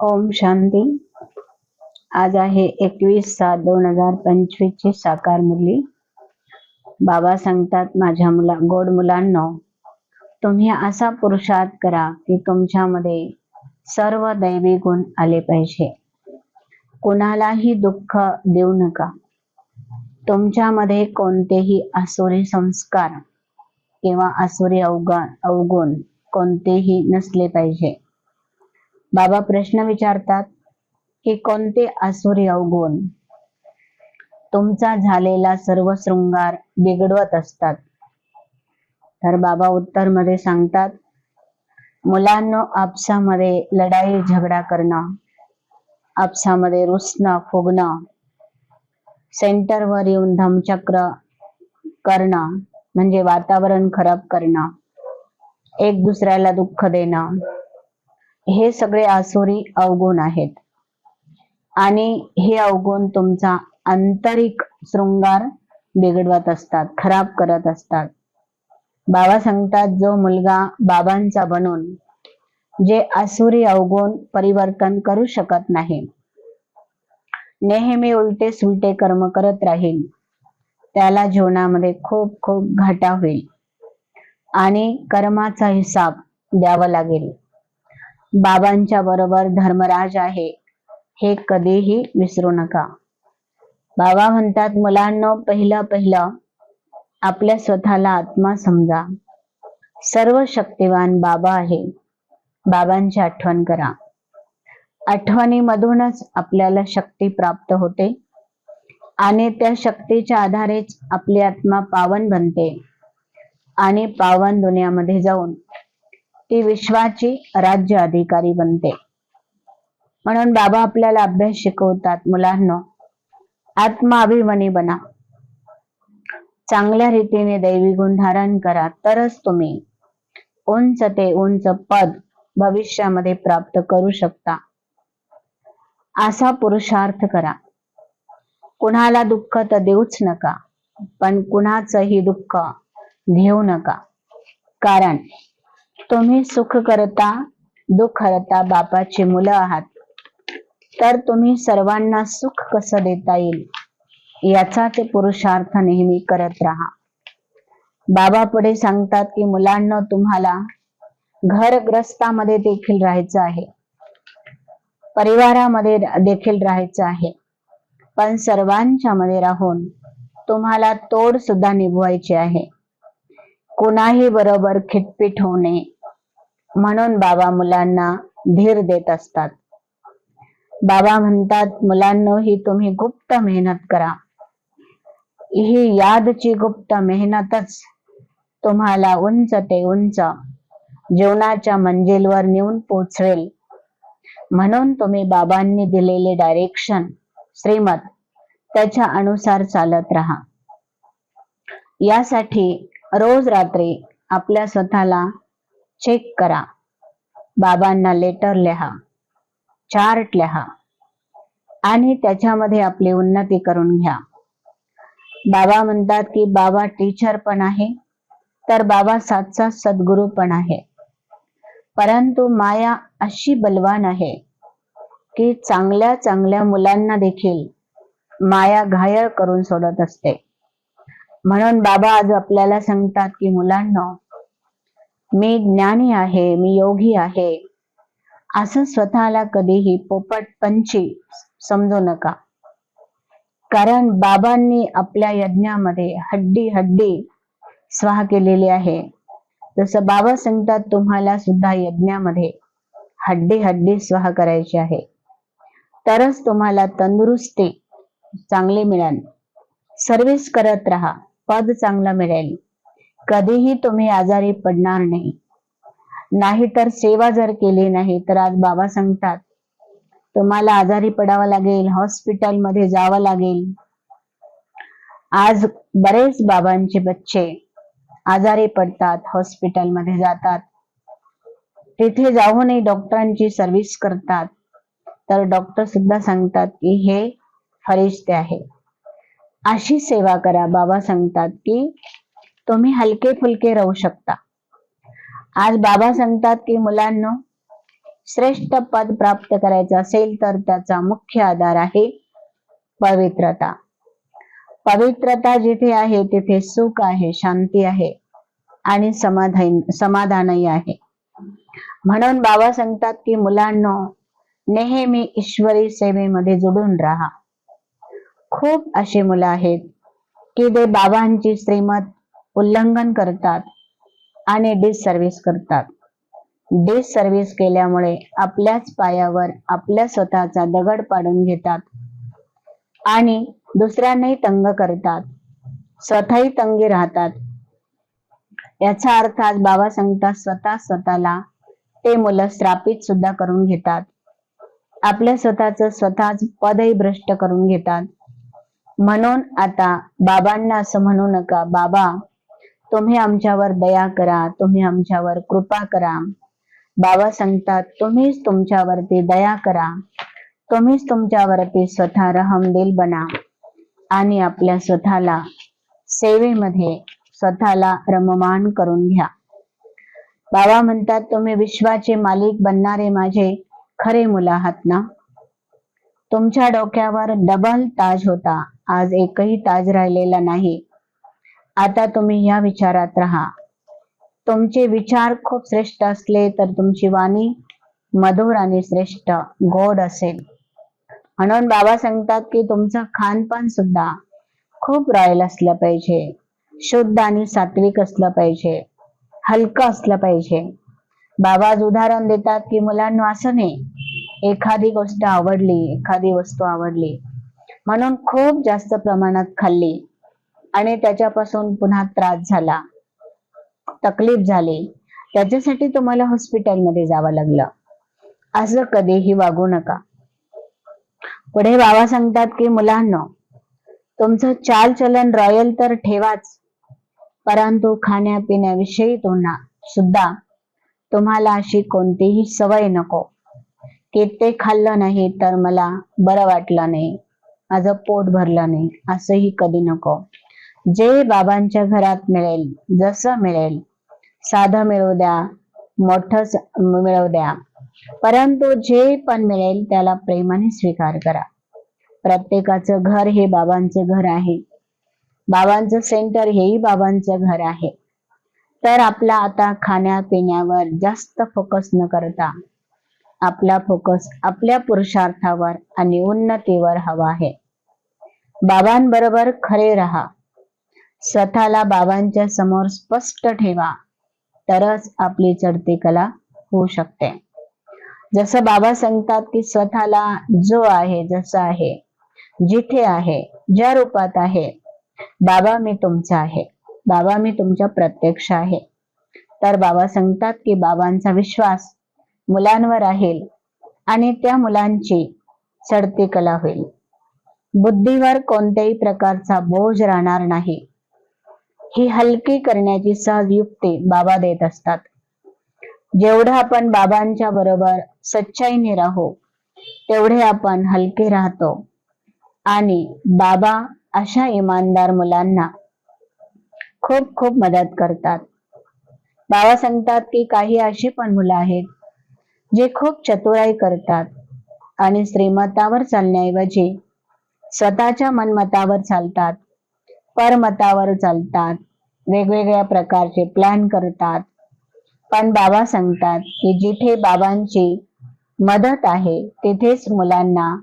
ओम शांती. आज आहे एकवीस सात दोन हजार पंचवीस ची साकार मुली. बाबा सांगतात माझ्या मुला गोड मुलांनो तुम्ही असा पुरुषार्थ करा की तुमच्यामध्ये सर्व दैवी गुण आले पाहिजे. कुणालाही दुःख देऊ नका. तुमच्यामध्ये कोणतेही आसुरी संस्कार किंवा आसुरी अवगण अवगुण कोणतेही नसले पाहिजे. बाबा प्रश्न विचारतात की कोणते आसुरी अवगुण? तुमचा झालेला सर्व शृंगार बिघडवत असतात. तर बाबा उत्तरमध्ये सांगतात मुलांना आपसामध्ये लढाई झगडा करणं आपसामध्ये रुसणं फुगणं सेंटरवर येऊन धमचक्र करणं म्हणजे वातावरण खराब करणं एक दुसऱ्याला दुःख देणं हे सगळे आसुरी अवगुण आहेत. आणि हे अवगुण तुमचा आंतरिक शृंगार बिघडवत असतात खराब करत असतात. बाबा सांगतात जो मुलगा बाबांचा बनून जे आसुरी अवगुण परिवर्तन करू शकत नाही. नेहमी उलटे सुलटे कर्म करत राहील. त्याला जीवनामध्ये खूप खूप घाटा होईल. आणि कर्माचा हिसाब द्यावा लागेल. बाबांच्या बरोबर धर्मराज आहे हे कधीही विसरू नका. बाबा म्हणतात मुलांना पहिलं पहिलं आपल्या स्वतःला आत्मा समजा. सर्व शक्तिवान बाबा आहे. बाबांची आठवण करा. आठवणीमधूनच आपल्याला शक्ती प्राप्त होते आणि त्या शक्तीच्या आधारेच आपली आत्मा पावन बनते आणि पावन दुनियामध्ये जाऊन ती विश्वाची राज्य अधिकारी बनते. म्हणून बाबा आपल्याला अभ्यास शिकवतात मुलांना. आत्माभिमानी बना. चांगल्या रीतीने दैवी गुण धारण करा तरच तुम्ही उंच ते उंच पद भविष्यामध्ये प्राप्त करू शकता. असा पुरुषार्थ करा. कुणाला दुःख तर देऊच नका पण कुणाचंही दुःख घेऊ नका. कारण तुम्ही सुख करता दुःख करता बापाची मुलं आहात. तर तुम्ही सर्वांना सुख कसं देता येईल? याचा ते पुरुषार्थ नेहमी करत राहा. बाबा पुढे सांगतात की मुलांना तुम्हाला घरग्रस्तामध्ये देखील राहायचं आहे. परिवारामध्ये देखील राहायचं आहे. पण सर्वांच्या मध्ये राहून तुम्हाला तोड सुद्धा निभवायची आहे. कुणाही बरोबर खिटपीट होऊ नये. म्हणून बाबा मुलांना धीर देत असतात. बाबा म्हणतात मुलांनो ही तुम्ही गुप्त मेहनत करा. ही यादची गुप्त मेहनतच तुम्हाला उंच ते उंच जीवनाच्या मंजिलवर नेऊन पोचवेल. म्हणून तुम्ही बाबांनी दिलेले डायरेक्शन श्रीमत त्याच्या अनुसार चालत राहा. यासाठी रोज रात्री आपल्या स्वतःला चेक करा. बाबांना लेटर लिहा. चार्ट लिहा. आणि त्याच्यामध्ये आपली उन्नती करून घ्या. बाबा म्हणतात की बाबा टीचर पण आहे तर बाबा सातचा सद्गुरू पण आहे. परंतु माया अशी बलवान आहे की चांगल्या चांगल्या मुलांना देखील माया घायल करून सोडत असते. म्हणून बाबा आज आपल्याला सांगतात की मुलांना मी ज्ञानी आहे मी योगी आहे. असं स्वतःला कधीही पोपट पंची समजू नका. कारण बाबांनी आपल्या यज्ञामध्ये हड्डी हड्डी स्वाहा केलेली आहे. जसं बाबा सांगतात तुम्हाला सुद्धा यज्ञामध्ये हड्डी हड्डी स्वाहा करायची आहे. तरच तुम्हाला तंदुरुस्ती चांगली मिळेल. सर्विस करत राहा पद चांगलं मिळेल. कधीही तुम्ही आजारी पडणार नाही. नाहीतर सेवा जर केली नाही तर आज बाबा सांगतात तुम्हाला आजारी पडावं लागेल हॉस्पिटलमध्ये जावं लागेल. आज बरेच बाबांचे बच्चे आजारी पडतात हॉस्पिटलमध्ये जातात. तिथे जाऊनही डॉक्टरांची सर्व्हिस करतात. तर डॉक्टर सुद्धा सांगतात की हे फरिश्ते आहे अशी सेवा करा बाबा सांगतात की तुम्ही हलके फुलके राहू शकता. आज बाबा सांगतात की मुलांना श्रेष्ठ पद प्राप्त करायचं असेल तर त्याचा मुख्य आधार आहे पवित्रता. पवित्रता जिथे आहे तिथे सुख आहे शांती आहे आणि समाधान समाधानही आहे. म्हणून बाबा सांगतात की मुलांनो नेहमी ईश्वरी सेवेमध्ये जुडून राहा. खूप अशी मुलं आहेत की ते बाबांची श्रीमत उल्लंघन करतात आणि डिससर्व्हिस करतात. डिससर्व्हिस केल्यामुळे आपल्याच पायावर आपल्या स्वतःचा दगड पाडून घेतात आणि दुसऱ्यांनाही तंग करतात. स्वतःही तंगी राहतात. याचा अर्थ आज बाबा सांगतात स्वतः स्वतःला ते मुलं श्रापित सुद्धा करून घेतात. आपल्या स्वतःच स्वतःच पदही भ्रष्ट करून घेतात. म्हणून आता बाबांना असं म्हणू नका बाबा तुम्ही आमच्यावर दया करा तुम्ही आमच्यावर कृपा करा. बाबा सांगतात तुम्हीच तुमच्यावरती दया करा. तुम्हीच तुमच्यावरती स्वतः रहमदिल बना आणि आपल्या स्वतःला सेवेमध्ये स्वतःला रममान करून घ्या. बाबा म्हणतात तुम्ही विश्वाचे मालिक बनणारे माझे खरे मुलं आहात ना? तुमच्या डोक्यावर डबल ताज होता. आज एकही ताज राहिलेला नाही. आता तुम्ही या विचारात राहा. तुमचे विचार खूप श्रेष्ठ असले तर तुमची वाणी मधुर आणि श्रेष्ठ गोड असेल. म्हणून बाबा सांगतात की तुमचं खानपान सुद्धा खूप रॉयल असलं पाहिजे. शुद्ध आणि सात्विक असलं पाहिजे. हलकं असलं पाहिजे. बाबा उदाहरण देतात की मुलांना असं नाही. एखादी गोष्ट आवडली एखादी वस्तू आवडली. म्हणून खूप जास्त प्रमाणात खाल्ली. आणि त्याच्यापासून पुन्हा त्रास झाला. तकलीफ झाली. त्याच्यासाठी तुम्हाला हॉस्पिटलमध्ये जावं लागलं. असं कधीही वागू नका. पुढे बाबा सांगतात की मुलांना तुमचं चाल चलन रॉयल तर ठेवाच. परंतु खाण्यापिण्याविषयी तुम्हाला सुद्धा तुम्हाला अशी कोणतीही सवय नको. की ते खाल्लं नाही तर मला बरं वाटलं नाही. माझं पोट भरलं नाही. असंही कधी नको. जे बाबांच्या घरात मिळेल जसं मिळेल साधं मिळू द्या मोठं मिळवू द्या. परंतु जे पण मिळेल त्याला प्रेमाने स्वीकार करा. प्रत्येकाचं घर हे बाबांचं घर आहे. बाबांचं सेंटर हेही बाबांचं घर आहे. तर आपला आता खाण्यापिण्यावर जास्त फोकस न करता आपला फोकस आपल्या पुरुषार्थावर आणि उन्नतीवर हवा आहे. बाबांबरोबर खरे राहा. स्वतःला बाबांच्या समोर स्पष्ट ठेवा. तरच आपली चढती कला होऊ शकते. जसं बाबा सांगतात की स्वतःला जो आहे जसं आहे जिथे आहे ज्या रूपात आहे बाबा मी तुमचा आहे बाबा मी तुमच्या प्रत्यक्ष आहे. तर बाबा सांगतात की बाबांचा विश्वास मुलांवर राहील आणि त्या मुलांची चढती कला होईल. बुद्धीवर कोणत्याही प्रकारचा बोज राहणार नाही. ही हलकी करण्याची सहज युक्ती बाबा देत असतात. जेवढं आपण बाबांच्या बरोबर सच्चाईने राहू तेवढे आपण हलके राहतो. आणि बाबा अशा इमानदार मुलांना खूप खूप मदत करतात. बाबा सांगतात की काही अशी पण मुलं आहेत जे खूप चतुराई करतात आणि श्रीमतावर चालण्याऐवजी स्वतःच्या मनमतावर चालतात परमतावर चालतात. वेगवेगळ्या प्रकारचे प्लॅन करतात. पण बाबा सांगतात की जिथे बाबांची मदत आहे तिथेच मुलांना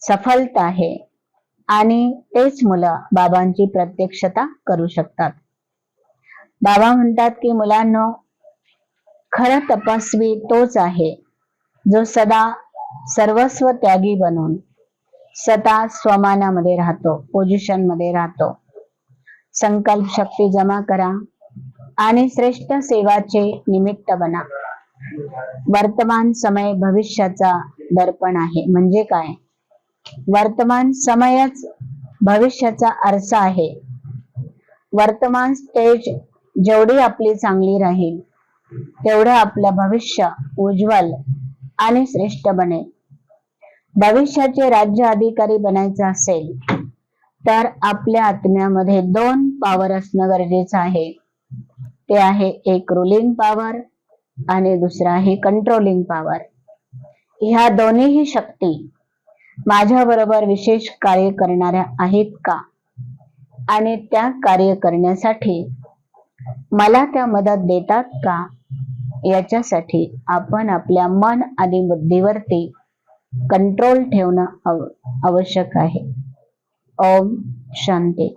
सफलता आहे. आणि तेच मुलं बाबांची प्रत्यक्षता करू शकतात. बाबा म्हणतात की मुलांना खरं तपस्वी तोच आहे जो सदा सर्वस्व त्यागी बनून सदा स्वमानामध्ये राहतो पोझिशनमध्ये राहतो. संकल्प शक्ती जमा करा आणि श्रेष्ठ सेवाचे निमित्त बना. वर्तमान समय भविष्याचा दर्पण आहे. म्हणजे काय? वर्तमान समयच भविष्याचा आरसा आहे. वर्तमान स्टेज जेवढी आपली चांगली राहील तेवढं आपलं भविष्य उज्ज्वल आणि श्रेष्ठ बनेल. भविष्याचे राज्य अधिकारी बनायचं असेल तर आपल्या आत्म्यामध्ये दोन पॉवर असणं गरजेचं आहे. ते आहे एक रुलिंग पॉवर आणि दुसरा आहे कंट्रोलिंग पॉवर ह्या दोन्हीही शक्ती माझ्या बरोबर विशेष कार्य करणाऱ्या आहेत का? आणि त्या कार्य करण्यासाठी मला त्या मदत देतात का? याच्यासाठी आपण आपल्या मन आणि बुद्धीवरती कंट्रोल ठेवणं आवश्यक आहे. ओम शांती